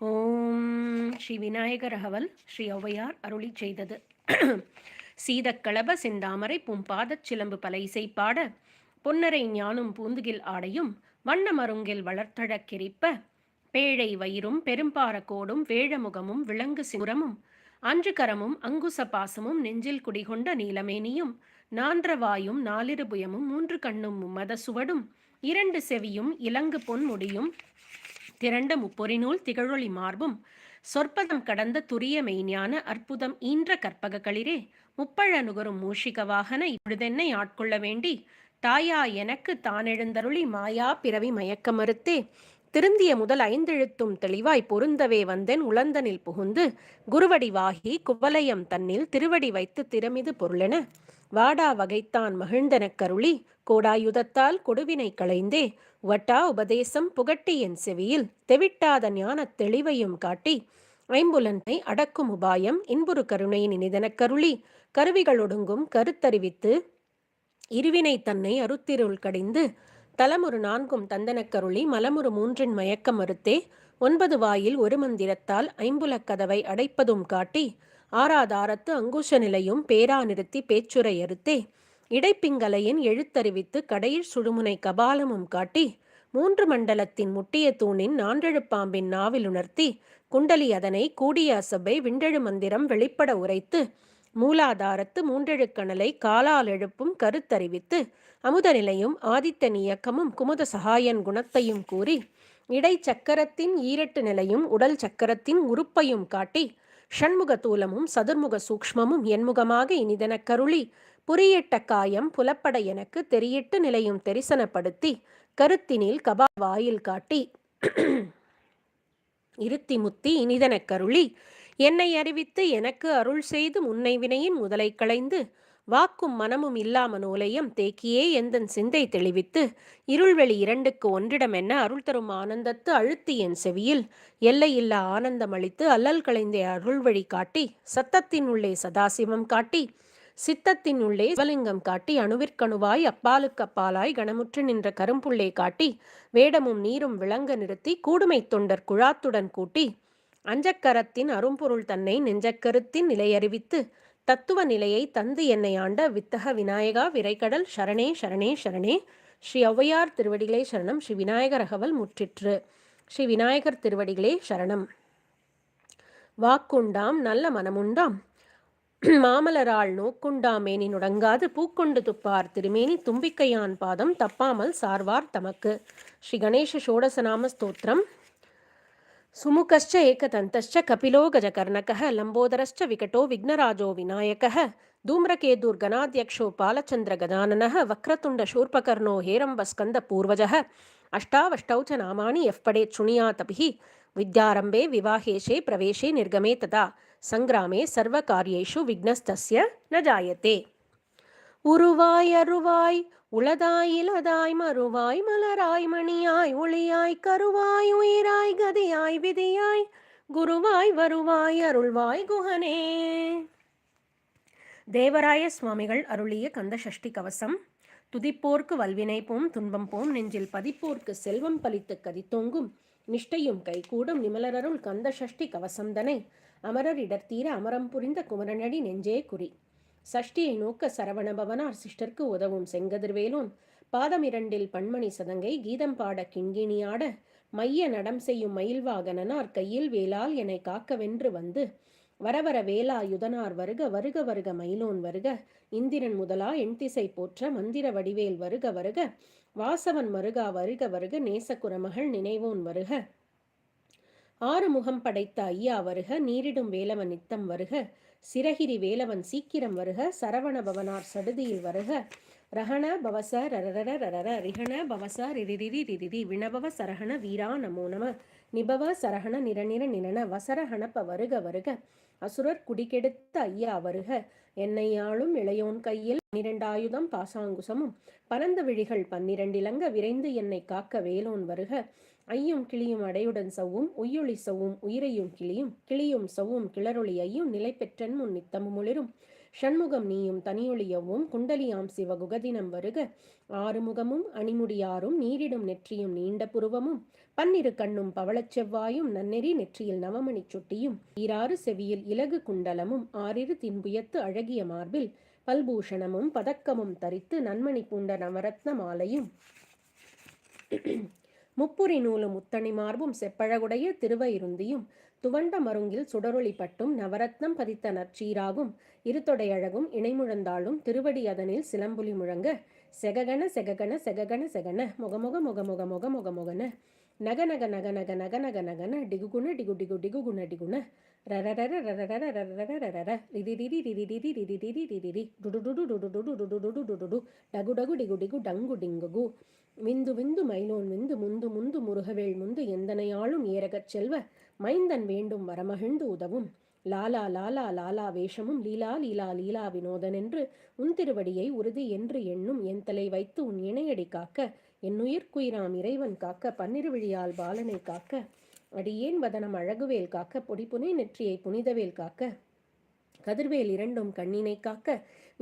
ஓம் ஸ்ரீ விநாயகர் அகவல் ஸ்ரீ ஔவையார் அருளி செய்தது. சீதக்களப செந்தாமரை பூம்பாதச் சிலம்பு பல இசைப்பாட பொன்னரை ஞானும் பூந்துகில் ஆடையும் வண்ண மருங்கில் வளர்த்தழக் கிரிப்ப பேழை வயிறும் பெரும்பார கோடும் வேழமுகமும் விலங்கு சிங்குரமும் அன்று கரமும் அங்குச பாசமும் நெஞ்சில் குடிகொண்ட நீலமேனியும் நான்ற வாயும் நாலிரு புயமும் மூன்று கண்ணும் மத சுவடும் இரண்டு செவியும் இலங்கு பொன் முடியும் திரண்ட முப்பொறிநூல் திகழொளி மார்பும் சொற்பதம் கடந்த துரிய மெய்ஞான அற்புதம் ஈன்ற கற்பக களிரே முப்பழ நுகரும் மூஷிக வாகன இப்பொழுதென்னை ஆட்கொள்ள வேண்டி தாயா எனக்கு தானெழுந்தருளி மாயா பிறவி மயக்க மறுத்தே திருந்திய முதல் ஐந்தெழுத்தும் தெளிவாய் பொருந்தவே வந்தேன் உளந்தனில் புகுந்து குருவடி வாகி குவலயம் தன்னில் திருவடி வைத்து திறமிது பொருளென வாடா வகைத்தான் மகிழ்ந்தனக் கருளி கோடாயுதத்தால் கொடுவினை களைந்தே வட்டா உபதேசம் புகட்டி என் செவியில் தெவிட்டாத ஞானத் தெளிவையும் காட்டி ஐம்புலனை அடக்கும் உபாயம் இன்புறு கருணையின் இனிதனக் கருளி கருவிகளொடுங்கும் கருத்தறிவித்து இருவினை தன்னை அருத்திருள் கடிந்து தலமுறு நான்கும் தந்தனக்கருளி மலமுறு மூன்றின் மயக்கம் மறுத்தே ஒன்பது வாயில் ஒரு மந்திரத்தால் ஐம்புலக் கதவை அடைப்பதும் காட்டி ஆராதாரத்து அங்குஷ நிலையும் பேரா நிறுத்தி பேச்சுரை அறுத்தே இடைப்பிங்கலையின் எழுத்தறிவித்து கடையில் சுழுமுனை கபாலமும் காட்டி மூன்று மண்டலத்தின் முட்டிய தூணின் நான்றெழுப்பாம்பின் நாவில் உணர்த்தி குண்டலி அதனை கூடிய அசபை விண்டெழு மந்திரம் வெளிப்பட உரைத்து மூலாதாரத்து மூன்றெழுக்கணலை காலால் எழுப்பும் கருத்தறிவித்து அமுதநிலையும் ஆதித்தன் இயக்கமும் குமுத சகாயன் குணத்தையும் கூறி இடை சக்கரத்தின் ஈரட்டு நிலையும் உடல் சக்கரத்தின் உறுப்பையும் காட்டி ஷண்முக தூலமும் சதுர்முக சூக்ஷ்மமும் என்முகமாக இனிதெனக் கருளி புரியட்ட காயம் புலப்பட எனக்கு தெரியிட்டு நிலையும் தெரிசனப்படுத்தி கருத்தினில் கபா வாயில் காட்டி இருத்தி முத்தி இனிதனக் கருளி என்னை அறிவித்து எனக்கு அருள் செய்து முன்னை வினையின் முதலை களைந்து வாக்கும் மனமும் இல்லாம நூலையும் தேக்கியே எந்தன் சிந்தை தெளிவித்து இருள்வெளி இரண்டுக்கு ஒன்றிடம் என்ன அருள் தரும் ஆனந்தத்து அழுத்தி என் செவியில் எல்லையில்லா ஆனந்தம் அளித்து அல்லல் களைந்த அருள்வழி காட்டி சத்தத்தின் உள்ளே சதாசிவம் காட்டி சித்தத்தின் உள்ளே சிவலிங்கம் காட்டி அணுவிற்கணுவாய் அப்பாலுக்கு அப்பாலாய் கணமுற்று நின்ற கரும்புள்ளே காட்டி வேடமும் நீரும் விளங்க நிறுத்தி கூடுமை தொண்டர் குழாத்துடன் கூட்டி அஞ்சக்கரத்தின் அரும்பொருள் தன்னை நெஞ்சக்கருத்தின் நிலையறிவித்து தத்துவ நிலையை தந்து என்னை ஆண்ட வித்தக விநாயகா விரைக்கடல் சரணே சரணே சரணே. ஸ்ரீ ஔவையார் திருவடிகளே சரணம். ஸ்ரீ விநாயகர் அகவல் முற்றிற்று. ஸ்ரீ விநாயகர் திருவடிகளே சரணம். வாக்குண்டாம் நல்ல மனமுண்டாம். மாமலரால் நோக்குண்டாமேனி நுடங்காது. பூக்கொண்டு துப்பார் திருமேனி தும்பிக்கையான் பாதம் தப்பாமல் சார்வார் தமக்கு. ஸ்ரீ கணேஷ ஷோடசநாம ஸ்தோத்திரம். सुमुखश्च एकदन्तश्च कपिलो गजकर्णकः लम्बोदरश्च विकटो विघ्नराजो विनायकः धूम्रकेतुर्गणाध्यक्षो पालचन्द्रगजाननः वक्रतुण्डशूर्पकर्णो हेरम्बस्कन्दपूर्वजः अष्टावष्टौ च नामानि यः पडेत् शृणुयातपिः विद्यारम्भे विवाहेशे प्रवेशे निर्गमे तथा सङ्ग्रामे सर्वकार्येषु विघ्नस्तस्य न जायते உருவாய் அருவாய் உளதாய் இலதாய் மறுவாய் மலராய் மணியாய் ஒளியாய் கருவாய் உயிராய் கதியாய் விதியாய் குருவாய் வருவாய் அருள்வாய் குஹனே தேவராய சுவாமிகள் அருளிய கந்த சஷ்டி கவசம் துதிப்போர்க்கு வல்வினை போம் துன்பம் போம் நெஞ்சில் பதிப்போர்க்கு செல்வம் பலித்து கதித்தோங்கும் நிஷ்டையும் கைகூடும் நிமலரருள் கந்த சஷ்டி கவசம்தனை அமரர் இடர்த்தீர அமரம் புரிந்த குமரனடி நெஞ்சே குறி. சஷ்டியை நோக்க சரவணபவனார் சிஷ்டர்க்கு உதவும் செங்கதிர்வேலோன் பாதம் இரண்டில் பன்மணி சதங்கை கீதம் பாட கிண்கிணியாட மைய நடம் செய்யும் மயில்வாகனனார் கையில் வேலால் என்னை காக்கவென்று வந்து வரவர வேலா யுதனார் வருக வருக வருக மயிலோன் வருக இந்திரன் முதலா எண்திசை போற்ற மந்திர வடிவேல் வருக வருக வாசவன் மருகா வருக வருக நேசக்குரமகள் நினைவோன் வருக. ஆறு முகம் படைத்த ஐயா வருக நீரிடும் வேலவன் நித்தம் வருக சிரகிரி வேலவன் சீக்கிரம் வருக சரவண பவனார் சடுதியில் வருக. ரஹண பவச ரரர ரரர ரிஹண பவச ரிரிரி ரிரிரி விணபவ சரஹண வீரா நமோ நம நிபவ சரஹண நிரநிர நிரண வசரஹணப்ப வருக வருக. அசுரர் குடிகெடுத்த ஐயா வருக. என்னையாளும் இளையோன் கையில் பன்னிரண்டாயுதம் பாசாங்குசமும். பரந்த விழிகள் பன்னிரண்டிலங்க விரைந்து என்னை காக்க வேலோன் வருக. ஐயும் கிளியும் அடையுடன் சவ்வும் உய்யொளி சவ்வும் உயிரையும் கிளியும் கிளியும் சவ்வும் கிளறொளி ஐயும் நிலை பெற்றன் முன் நித்தமும் ஒளிரும் ஷண்முகம் நீயும் தனியொளியவும் குண்டலியாம் சிவ குகதினம் வருக. ஆறுமுகமும் அணிமுடியாரும் நீரிடும் நெற்றியும் நீண்ட புருவமும். பன்னிரு கண்ணும் பவளச் செவ்வாயும் நன்னெறி நெற்றியில் நவமணி சுட்டியும். ஈராறு செவியில் இலகு குண்டலமும் ஆறிரு தின்புயத்து அழகிய மார்பில். பல்பூஷணமும் பதக்கமும் தரித்து நன்மணி பூண்ட நவரத்ன மாலையும். முப்புரி நூலும் முத்தணி மார்பும் செப்பழகுடைய திருவயிருந்தியும் துவண்ட மருங்கில் சுடரொளி பட்டும் நவரத்னம் பதித்த நற்சீராகும் இருத்தொடையழகும் இணைமுழந்தாலும் திருவடி அதனில் சிலம்புலி முழங்க செககன செககன செககன செகன முகமுக முகமுக முக முக நக நக நக நக நக நக நகன டிகுகுண டிகு டிகு டிகு குண டிகுண ரரரர ரரரர ரரரர ரரர ரிரிரிரி ரிரிரிரி ரிரிரிரி ரிரிரி டுடுடுடு டுடுடுடு டுடுடுடு டுடுடு டகு டகு டிகு டிகு டங்கு டிங்குகு விந்து விந்து மைலோன் விந்து முந்து முந்து முருகவேள் முந்து எந்தனையாளும் ஏறகச் செல்வ மைந்தன் வேண்டும் வரமகிழ்ந்து உதவும். லாலா லாலா லாலா வேஷமும் லீலா லீலா லீலா வினோதன் என்று உன் திருவடியை உறுதி என்று எண்ணும் என் தலை வைத்து உன் இணையடி காக்க என்னுயிர்க்குயிராம் இறைவன் காக்க பன்னிருவிழியால் பாலனை காக்க அடியேன் வதனம் அழகுவேல் காக்க பொடிப்புனை நெற்றியை புனிதவேல் காக்க கதிர்வேல் இரண்டும் கண்ணினை காக்க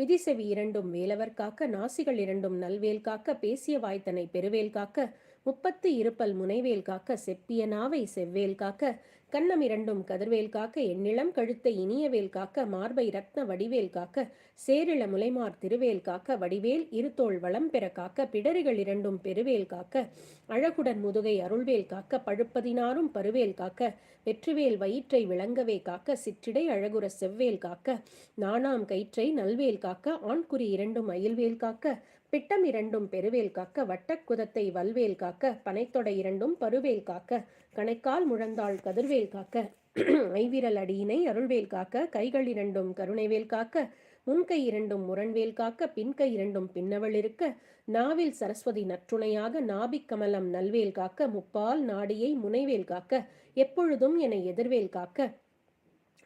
விதிசெவி இரண்டும் வேலவர் காக்க நாசிகள் இரண்டும் நல்வேல் காக்க பேசிய வாய்த்தனை பெருவேல் காக்க முப்பத்து இருப்பல் முனைவேல் காக்க செப்பிய நாவை செவ்வேல் காக்க கண்ணம் இரண்டும் கதிர்வேல் காக்க எண்ணிளம் கழுத்தை இனியவேல் காக்க மார்பை ரத்ன வடிவேல் காக்க சேரிள முலைமார் திருவேல் காக்க வடிவேல் இருத்தோள் வளம் பெற காக்க பிடரிகள் இரண்டும் பெருவேல் காக்க அழகுடன் முதுகை அருள்வேல் காக்க பழுப்பதினாரும் பருவேல் காக்க வெற்றிவேல் வயிற்றை விளங்கவே காக்க சிற்றிடை அழகுற செவ்வேல் காக்க நாணாம் கயிற்றை நல்வேல் காக்க ஆண்குறி இரண்டும் அயில்வேல் காக்க பிட்டம் இரண்டும் பெருவேல் காக்க வட்டக்குதத்தை வல்வேல் காக்க பனைத்தொடை இரண்டும் பருவேல் காக்க கணைக்கால் முழந்தாள் கதிர்வேல் காக்க ஐவிரல் அடியினை அருள்வேல் காக்க கைகள் இரண்டும் கருணைவேல் காக்க முன்கை இரண்டும் முரண்வேல் காக்க பின்கை இரண்டும் பின்னவள் இருக்க நாவில் சரஸ்வதி நற்றுணையாக நாபிக் கமலம் நல்வேல் காக்க முப்பால் நாடியை முனைவேல் காக்க எப்பொழுதும் என எதிர்வேல் காக்க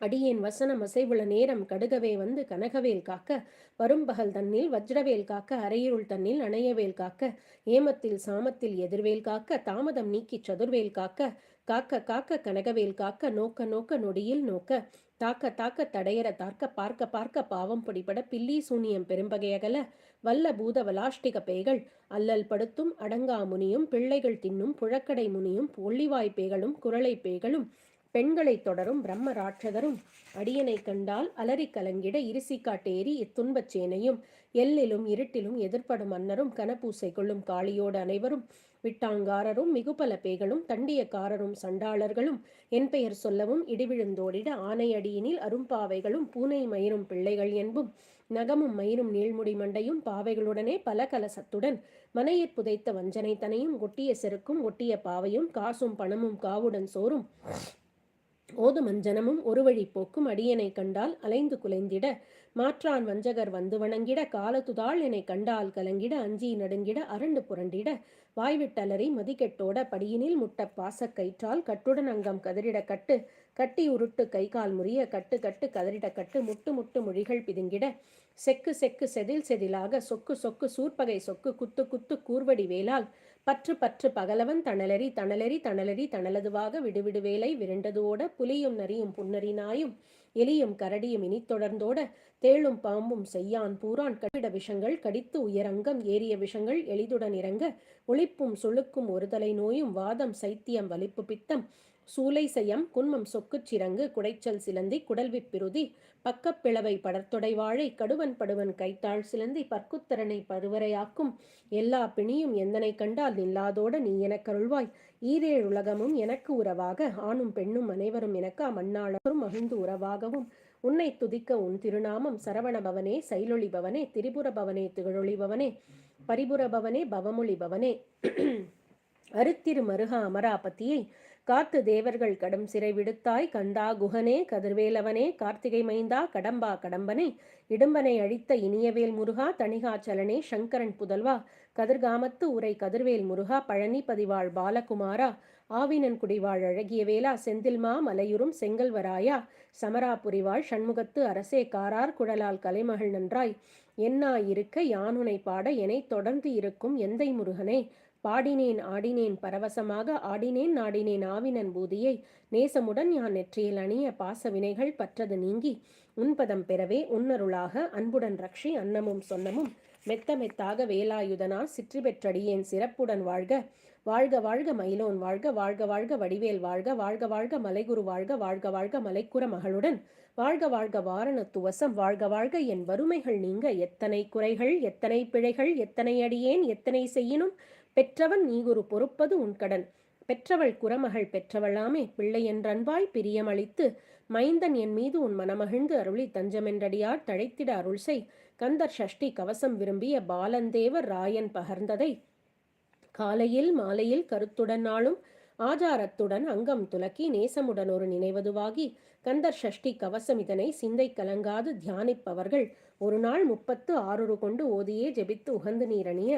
அடியேன் வசனம் அசைவுள்ள நேரம் கடுகவே வந்து கனகவேல் காக்க வரும்பகல் தன்னில் வஜ்ரவேல் காக்க அரையிருள் தன்னில் அணையவேல் காக்க ஏமத்தில் சாமத்தில் எதிர்வேல் காக்க தாமதம் நீக்கி சதுர்வேல் காக்க காக்க காக்க கனகவேல் காக்க நோக்க நோக்க நொடியில் நோக்க தாக்க தாக்க தடையற தாக்க பார்க்க பார்க்க பாவம் பிடிபட பில்லி சூனியம் பெரும்பகையகல வல்ல பூத வலாஷ்டிக பேய்கள் அல்லல் படுத்தும் அடங்கா முனியும் பிள்ளைகள் தின்னும் புழக்கடை முனியும் ஒள்ளிவாய் பேய்களும் பேய்களும் பெண்களை தொடரும் பிரம்ம ராட்சதரும். அடியனை கண்டால் அலறி கலங்கிட இருசி காட்டேறி இத்துன்பச் சேனையும் எல்லிலும் இருட்டிலும் எதிர்ப்படும் மன்னரும் கனப்பூசை கொள்ளும் காளியோடு அனைவரும் விட்டாங்காரரும் மிகுபல பேகளும் தண்டியக்காரரும் சண்டாளர்களும் என் பெயர் சொல்லவும் இடிவிழுந்தோடிட ஆனை அடியினில் அரும்பாவைகளும் பூனை மயிரும் பிள்ளைகள் என்பும் நகமும் மயிரும் நீள்முடி மண்டையும் பாவைகளுடனே பல கலசத்துடன் மனையிற் புதைத்த வஞ்சனை தனையும் ஒட்டிய செருக்கும் ஒட்டிய பாவையும் காசும் பணமும் காவுடன் சோறும். ஓது மஞ்சனமும் ஒரு வழி போக்கும் அடியனை கண்டால் அலைந்து குலைந்திட மாற்றான் வஞ்சகர் வந்து வணங்கிட காலத்துதாள் என்னை கண்டால் கலங்கிட அஞ்சி நடுங்கிட அரண்டு புரண்டிட வாய்விட்டலறி மதிக்கெட்டோட படியினில் முட்ட பாசக்கயிற்றால் கட்டுடன் அங்கம் கதிரிட கட்டு கட்டி உருட்டு கை கால் முறிய கட்டு கட்டு கதறிட கட்டு முட்டு முட்டு மொழிகள் பிதுங்கிட செக்கு செக்கு செதில் செதிலாக சொக்கு சொக்கு சூர்பகை சொக்கு குத்து குத்து கூர்வடி வேலால் பற்று பற்று பகலவன் தணலரி தணலரி தணலரி தணலதுவாக விடுவிடு வேலை விரண்டதோட புலியும் நரியும் புன்னரி நாயும் எலியும் கரடியும் இனி தொடர்ந்தோட தேளும் பாம்பும் செய்யான் பூரான் கட்டிட விஷங்கள் கடித்து உயரங்கம் ஏறிய விஷங்கள் எளிதுடன் இறங்க ஒளிப்பும் சுழுக்கும் ஒருதலை நோயும் வாதம் சைத்தியம் வலிப்பு பித்தம் சூலை செய்யம் குன்மம் சொக்குச் சிறங்கு குடைச்சல் சிலந்தி குடல்விப்பிருதி பக்கப்பிளவை படர்த்தொடை வாழை கடுவன் படுவன் கைத்தாள் சிலந்தி பற்குத்தரனை பருவரையாக்கும் எல்லா பிணியும் எந்தனை கண்டால் நில்லாதோட நீ எனக்கருள்வாய் ஈரேழு உலகமும் எனக்கு உறவாக ஆணும் பெண்ணும் அனைவரும் எனக்கு அம்மன்னாளரும் மகிழ்ந்து உறவாகவும். உன்னை துதிக்க உன் திருநாமம் சரவணபவனே சைலொளிபவனே திரிபுரபவனே திகழொளிபவனே பரிபுரபவனே பவமொழிபவனே அருத்திரு மருகா அமராபதியை காத்து தேவர்கள் கடும் சிறை விடுத்தாய் கந்தா குகனே கதிர்வேலவனே கார்த்திகை மைந்தா கடம்பா கடம்பனே. இடும்பனை அழித்த இனியவேல் முருகா தணிகாச்சலனே சங்கரன் புதல்வா. கதிர்காமத்து உரை கதிர்வேல் முருகா பழனி பதிவாள் பாலகுமாரா. ஆவினன் குடிவாழ் அழகிய வேளா செந்தில்மா மலையுறும் செங்கல்வராயா. சமராபுரிவாள் சண்முகத்து அரசே காரார் குழலால் கலைமகள் நன்றாய். என்னா இருக்க யானுனை பாட எனை தொடர்ந்து இருக்கும் எந்தை முருகனே. பாடினேன் ஆடினேன் பரவசமாக ஆடினேன் நாடினேன் ஆவினன் பூதியை. நேசமுடன் யான் நெற்றியில் அணிய பாச வினைகள் பற்றது நீங்கி. உன்பதம் பெறவே உன்னருளாக அன்புடன் ரக்ஷி அன்னமும் சொன்னமும். மெத்த மெத்தாக வேலாயுதனார் சிற்றி பெற்றடியேன் சிறப்புடன் வாழ்க. வாழ்க வாழ்க மயிலோன் வாழ்க வாழ்க வாழ்க வடிவேல் வாழ்க வாழ்க வாழ்க மலைகுரு வாழ்க வாழ்க வாழ்க மலைக்குற மகளுடன். வாழ்க வாழ்க வாரணத்துவசம் வாழ்க வாழ்க என் வறுமைகள் நீங்க. எத்தனை குறைகள் எத்தனை பிழைகள் எத்தனை அடியேன் எத்தனை செய்யினும். பெற்றவன் நீ குரு பொறுப்பது உன் கடன். பெற்றவள் குரமகள் பெற்றவளாமே பிள்ளை என்றன்பாய் பிரியமளித்து மைந்தன் என் மீது உன் மனமகிழ்ந்து அருளி தஞ்சமென்றடியார் தழைத்திட அருள் செய். கந்தர் ஷஷ்டி கவசம் விரும்பிய பாலந்தேவர் ராயன் பகர்ந்ததை. காலையில் மாலையில் கருத்துடன் நாளும் ஆச்சாரத்துடன் அங்கம் துலக்கி நேசமுடன் ஒரு நினைவதுவாகி கந்தர் ஷஷ்டி கவசம் இதனை சிந்தை கலங்காது தியானிப்பவர்கள். ஒரு நாள் முப்பத்து ஆறுரு கொண்டு ஓதியே ஜெபித்து உகந்து நீரணிய.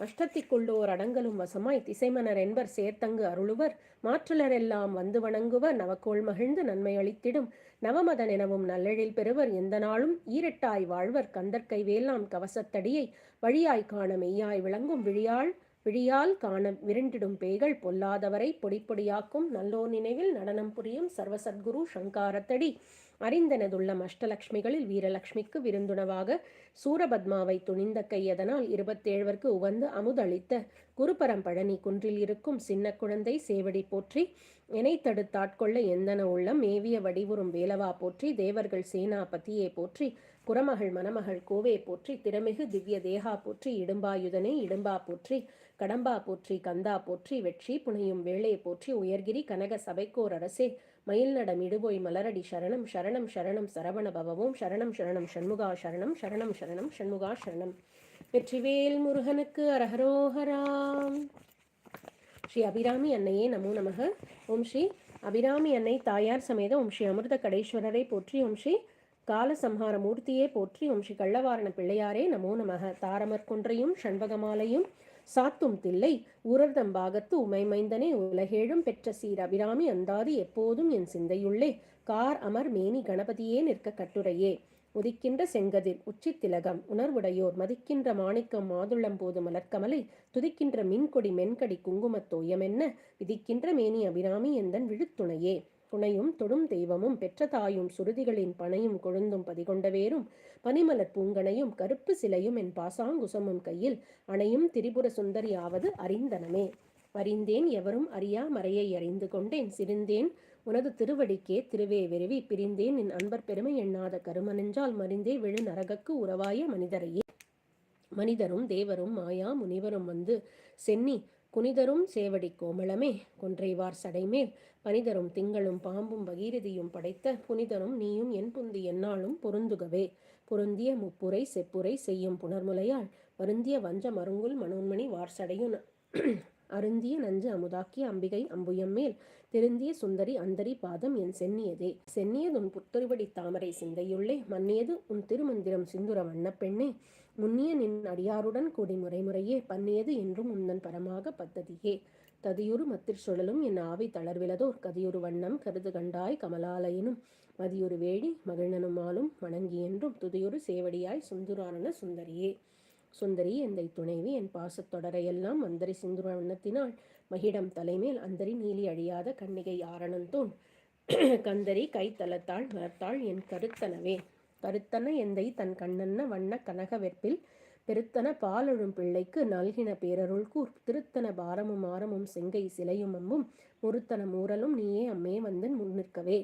அஷ்டத்திக்குள்ளோர் அடங்கலும் வசமாய் திசைமனர் என்பர் சேர்த்தங்கு அருளுவர். மாற்றலரெல்லாம் வந்து வணங்குவர். நவக்கோள் மகிழ்ந்து நன்மை அளித்திடும். நவமதன் எனவும் நல்லெழில் பெறுவர். எந்த நாளும் ஈரட்டாய் வாழ்வர். கந்தற்கை வேலாம் கவசத்தடியை வழியாய் காண மெய்யாய் விளங்கும் விழியாள். விழியால் காண விரண்டிடும் பேய்கள் பொல்லாதவரை பொடிப்பொடியாக்கும். நல்லோர் நினைவில் நடனம் புரியும் சர்வசத்குரு சங்காரத்தடி. அறிந்தனதுள்ளம் அஷ்டலக்ஷ்மிகளில் வீரலக்ஷ்மிக்கு விருந்துணவாக சூரபத்மாவை துணிந்த கையதனால் இருபத்தேழ்வர்க்கு உவந்து அமுதளித்த குருபரம்பழனி குன்றில் இருக்கும் சின்ன குழந்தை சேவடி போற்றி எனை தடுத்தாட்கொள்ள எந்தன உள்ளம்? மேவிய வடிவுறும் வேலவா போற்றி தேவர்கள் சேனாபதியே போற்றி குரமகள் மணமகள் கோவே போற்றி திறமிகு திவ்ய தேகா போற்றி இடும்பாயுதனே இடும்பா போற்றி கடம்பா போற்றி கந்தா போற்றி வெற்றி புனையும் வேளே போற்றி உயர்கிரி கனக சபைக்கோர் அரசே மயில் நடம் இடுபோய் மலரடி சரணம் சரணம் சரணம் சரவண பவவோம் சரணம் சரணம் சண்முகா சரணம் சரணம் சரணம் சண்முகா சரணம். வெற்றிவேல் முருகனுக்கு அரஹரோஹராம் ஸ்ரீ அபிராமி அன்னையே நமோ நமக. ஓம் ஸ்ரீ அபிராமி அன்னை தாயார் சமேத ஓம் ஸ்ரீ அமிர்த கடேஸ்வரரை போற்றி ஓம் ஸ்ரீ காலசம்ஹார மூர்த்தியே போற்றி ஓம் ஸ்ரீ கள்ளவாரண பிள்ளையாரே நமோ நமக. தாரமர் குன்றையும் ஷண்பகமாலையும் சாத்தும் தில்லை உரர்தம் பாகத்து உமைமைந்தனே உலகேழும் பெற்ற சீர் அபிராமி அந்தாதி எப்போதும் என் சிந்தையுள்ளே. கார் அமர் மேனி கணபதியே நிற்க கட்டுரையே. உதிக்கின்ற செங்கதிர் உச்சி திலகம் உணர்வுடையோர் மதிக்கின்ற மாணிக்கம் மாதுளம் போது மலர்க்கமலை துதிக்கின்ற மின்கொடி மென்கடி குங்குமத் தோயமென்ன விதிக்கின்ற மேனி அபிராமி எந்தன் விழுத்துணையே. துணையும் தொடும் தெய்வமும் பெற்ற தாயும் சுருதிகளின் பனையும் கொழுந்தும் பதிகொண்டவேரும் பனிமலர் பூங்கனையும் கருப்பு சிலையும் என் பாசாங்குசமும் கையில் அணையும் திரிபுர சுந்தரியாவது அறிந்தனமே. அறிந்தேன் எவரும் அறியா மறையை அறிந்து கொண்டேன். சிரிந்தேன் உனது திருவடிக்கே திருவே விரவி. பிரிந்தேன் என் அன்பர் பெருமை எண்ணாத கருமனெஞ்சால் மறிந்தே விழு நரகக்கு உறவாய மனிதரையே. மனிதரும் தேவரும் மாயா முனிவரும் வந்து சென்னி குனிதரும் சேவடி கோமளமே கொன்றைவார் சடைமேல் பனிதரும் திங்களும் பாம்பும் பகீரதியும் படைத்த புனிதரும் நீயும் என் புந்தி என்னாலும் பொருந்துகவே. பொருந்திய முப்புரை செப்புரை செய்யும் புனர்முலையால் வருந்திய வஞ்ச மருங்குல் மனோன்மணி வார்சடையும் அருந்திய நஞ்சு அமுதாக்கிய அம்பிகை அம்புயம் மேல் திருந்திய சுந்தரி அந்தரி பாதம் என் சென்னியதே. சென்னியது உன் புத்தொருவடி தாமரை சிந்தையுள்ளே. மன்னியது உன் திருமந்திரம் சிந்துர வண்ணப்பெண்ணே முன்னிய நின் அடியாருடன் கூடி முறைமுறையே. பன்னியது என்றும் உந்தன் பரமாக பத்ததியே. ததியுறு மத்திர் சுழலும் என் ஆவி தளர்விலதோர். கதியுறு வண்ணம் கருது கண்டாய் கமலாலயனும் மதியொரு வேடி மகிழ்நனுமாலும் வணங்கி என்றும் துதியொரு சேவடியாய் சுந்துராரண சுந்தரியே. சுந்தரி எந்தை துணைவி என் பாசத்தொடரையெல்லாம் அந்தரி சிந்துர வண்ணத்தினால் மகிடம் தலைமேல் அந்தரி நீலி அழியாத கண்ணிகை ஆரணந்தோன் கந்தரி கைத்தலத்தாள் மலர்த்தாள் என் கருத்தனவே. கருத்தன எந்தை தன் கண்ணன்ன வண்ண கனக வெற்பில் பெருத்தன பாலொழும் பிள்ளைக்கு நல்கின பேரருள் கூர். திருத்தன பாரமும் ஆரமும் செங்கை சிலையும் அம்பும் முருத்தன மூரலும் நீயே அம்மே வந்தன் முன்னிற்கவே.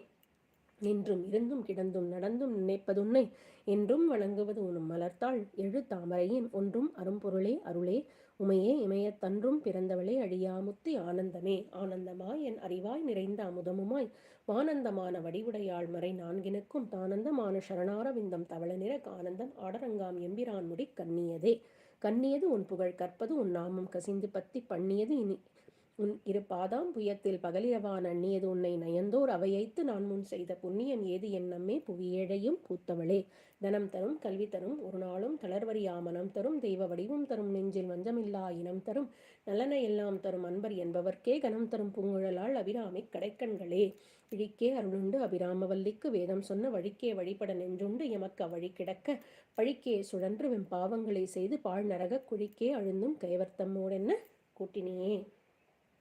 நின்றும் இருந்தும் கிடந்தும் நடந்தும் நினைப்பதுன்னை என்றும் வணங்குவது உனும் மலர்த்தாள் எழு தாமரையின் ஒன்றும் அரும்பொருளே அருளே. உமையே இமயத்தன்றும் பிறந்தவளே அழியாமுத்தி ஆனந்தமே. ஆனந்தமாய் என் அறிவாய் நிறைந்த அமுதமுமாய். வானந்தமான வடிவுடையாள் மறை நான்கினுக்கும் தானந்தமான சரணாரவிந்தம் தவள நிற கானந்தம் ஆடரங்காம் எம்பிரான் முடி கண்ணியதே. கண்ணியது உன் புகழ் கற்பது உன் நாமம் கசிந்து பத்தி பண்ணியது இனி உன் இரு பாதாம் புயத்தில் பகலிரவான் அண்ணியது உன்னை நயந்தோர் அவையைத்து நான் முன் செய்த புண்ணியம் ஏது என் நம்மே புவியேழையும் பூத்தவளே. தனம் தரும் கல்வி தரும் ஒரு நாளும் தளர்வரியா மனம் தரும் தெய்வ வடிவம் தரும் நெஞ்சில் வஞ்சமில்லா இனம் தரும் நலனை எல்லாம் தரும் அன்பர் என்பவர்க்கே கனம் தரும் பூங்குழலால் அபிராமி கடைக்கண்களே. இழிக்கே அருளுண்டு அபிராமவல்லிக்கு வேதம் சொன்ன வழிக்கே வழிபட நெஞ்சுண்டு எமக்கு வழி கிடக்க பழிக்கே சுழன்று வெம் பாவங்களை செய்து பாழ் நரக குழிக்கே அழுந்தும் கைவர்த்தம்மோடென்ன கூட்டினியே.